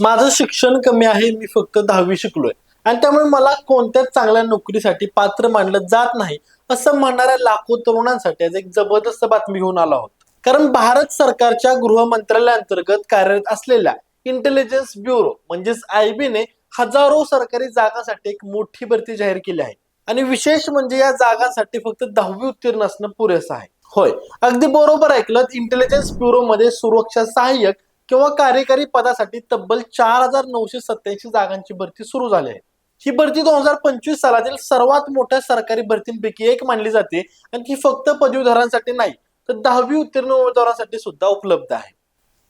माझं शिक्षण कमी आहे मी फक्त दहावी शिकलोय. आणि त्यामुळे मला कोणत्याच चांगल्या नोकरीसाठी पात्र मानलं जात नाही असं म्हणणाऱ्या लाखो तरुणांसाठी आज एक जबरदस्त बातमी घेऊन आलो आहोत. कारण भारत सरकारच्या गृह मंत्रालयाअंतर्गत कार्यरत असलेल्या इंटेलिजन्स ब्युरो म्हणजेच आय ने हजारो सरकारी जागांसाठी एक मोठी भरती जाहीर केली आहे. आणि विशेष म्हणजे या जागांसाठी फक्त दहावी उत्तीर्ण असणं पुरेसं आहे. होय. अगदी बरोबर ऐकलं इंटेलिजन्स ब्युरो मध्ये सुरक्षा सहाय्यक किंवा कार्यकारी पदासाठी तब्बल चार हजार नऊशे सत्याऐंशी जागांची भरती सुरू झाली आहे. ही भरती दोन हजार पंचवीस सालातील सर्वात मोठ्या सरकारी भरतींपैकी एक मानली जाते आणि ती फक्त पदवीधरांसाठी नाही तर दहावी उत्तीर्ण उमेदवारांसाठी सुद्धा उपलब्ध आहे.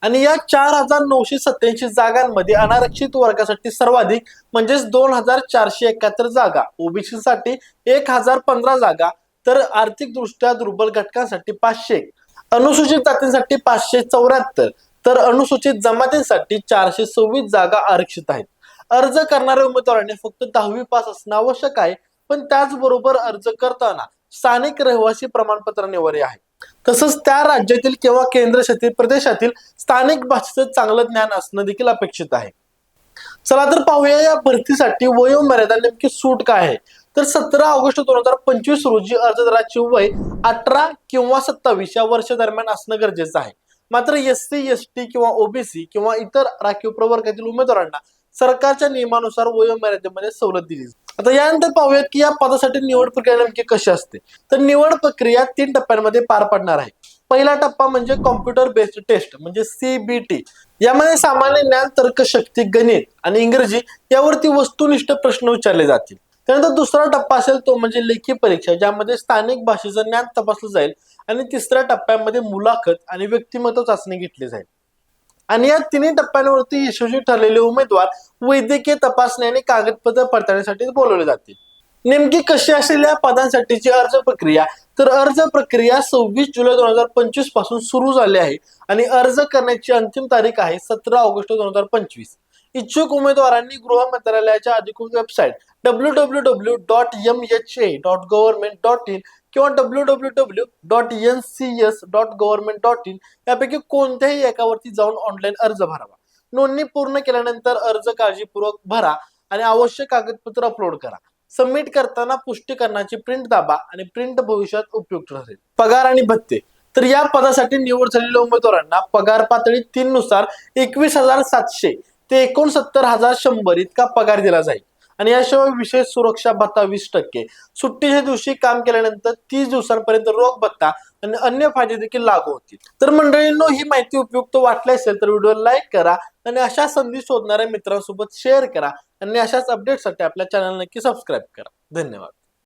आणि या चार हजार नऊशे सत्याऐंशी जागांमध्ये अनारक्षित वर्गासाठी सर्वाधिक म्हणजेच दोन हजार चारशे एकाहत्तर जागा ओबीसी साठी एक हजार पंधरा जागा तर आर्थिकदृष्ट्या दुर्बल घटकांसाठी पाचशे अनुसूचित जातींसाठी पाचशे चौऱ्याहत्तर तर अनुसूचित जमातींसाठी चारशे सव्वीस जागा आरक्षित आहेत. अर्ज करणाऱ्या उमेदवारांनी फक्त दहावी पास असणं आवश्यक आहे पण त्याचबरोबर अर्ज करताना स्थानिक रहिवासी प्रमाणपत्र अनिवार्य आहे. तसंच त्या राज्यातील किंवा केंद्रशासित प्रदेशातील स्थानिक भाषेचं चांगलं ज्ञान असणं देखील अपेक्षित आहे. चला तर पाहूया या भरतीसाठी वयोमर्यादा नेमकी सूट काय आहे? तर सतरा ऑगस्ट दोन हजार पंचवीस रोजी अर्जदाराची वय अठरा किंवा सत्तावीस या वर्ष दरम्यान असणं गरजेचं आहे. मात्र एस सी एस टी किंवा ओबीसी किंवा इतर राखीव प्रवर्गातील उमेदवारांना सरकारच्या नियमानुसार वयोमर्यादेमध्ये सवलत दिली आता यानंतर पाहूयात की या पदासाठी निवड प्रक्रिया नेमकी कशी असते? तर निवड प्रक्रिया तीन टप्प्यांमध्ये पार पडणार आहे. पहिला टप्पा म्हणजे कॉम्प्युटर बेस्ड टेस्ट म्हणजे सीबीटी यामध्ये सामान्य ज्ञान तर्कशक्ती गणित आणि इंग्रजी यावरती वस्तुनिष्ठ प्रश्न विचारले जातील. त्यानंतर दुसरा टप्पा असेल तो म्हणजे लेखी परीक्षा ज्यामध्ये स्थानिक भाषेचं ज्ञान तपासलं जाईल आणि तिसऱ्या टप्प्यामध्ये मुलाखत आणि व्यक्तिमत्व चाचणी घेतली जाईल. आणि या तिन्ही टप्प्यांवरती यशस्वी ठरलेले उमेदवार वैद्यकीय तपासणी आणि कागदपत्र पडताळणीसाठी बोलवले जातील. नेमकी कशी असेल या पदांसाठीची अर्ज प्रक्रिया? तर अर्ज प्रक्रिया सव्वीस जुलै दोन हजार पंचवीसपासून सुरू झाली आहे आणि अर्ज करण्याची अंतिम तारीख आहे सतरा ऑगस्ट दोन हजार पंचवीस. इच्छुक उमेदवारांनी गृह मंत्रालयाच्या अधिकृत website W W W dot M H A dot government dot in किंवा W W W dot N C S dot government dot in यापैकी कोणत्याही एकावरती जाऊन ऑनलाईन अर्ज भरावा. नोंदणी पूर्ण केल्यानंतर अर्ज काळजीपूर्वक भरा आणि आवश्यक कागदपत्र अपलोड करा. सबमिट करताना पुष्टीकरणाची प्रिंट दाबा आणि प्रिंट भविष्यात उपयुक्त ठरेल. पगार आणि भत्ते. तर या पदासाठी निवड झालेल्या उमेदवारांना पगार पातळी तीन नुसार एकवीस हजार सातशे ते एकोणसत्तर हजार शंभर इतका पगार दिला जाईल. आणि याशिवाय विशेष सुरक्षा भत्ता वीस टक्के. सुट्टीच्या दिवशी काम केल्यानंतर तीस दिवसांपर्यंत रोख भत्ता आणि अन्य फायदे देखील लागू होतील. तर मंडळींनो ही माहिती उपयुक्त वाटली असेल तर व्हिडिओ लाईक करा आणि अशा संधी शोधणाऱ्या मित्रांसोबत शेअर करा आणि अशाच अपडेटसाठी आपल्या चॅनल नक्की सबस्क्राईब करा. धन्यवाद.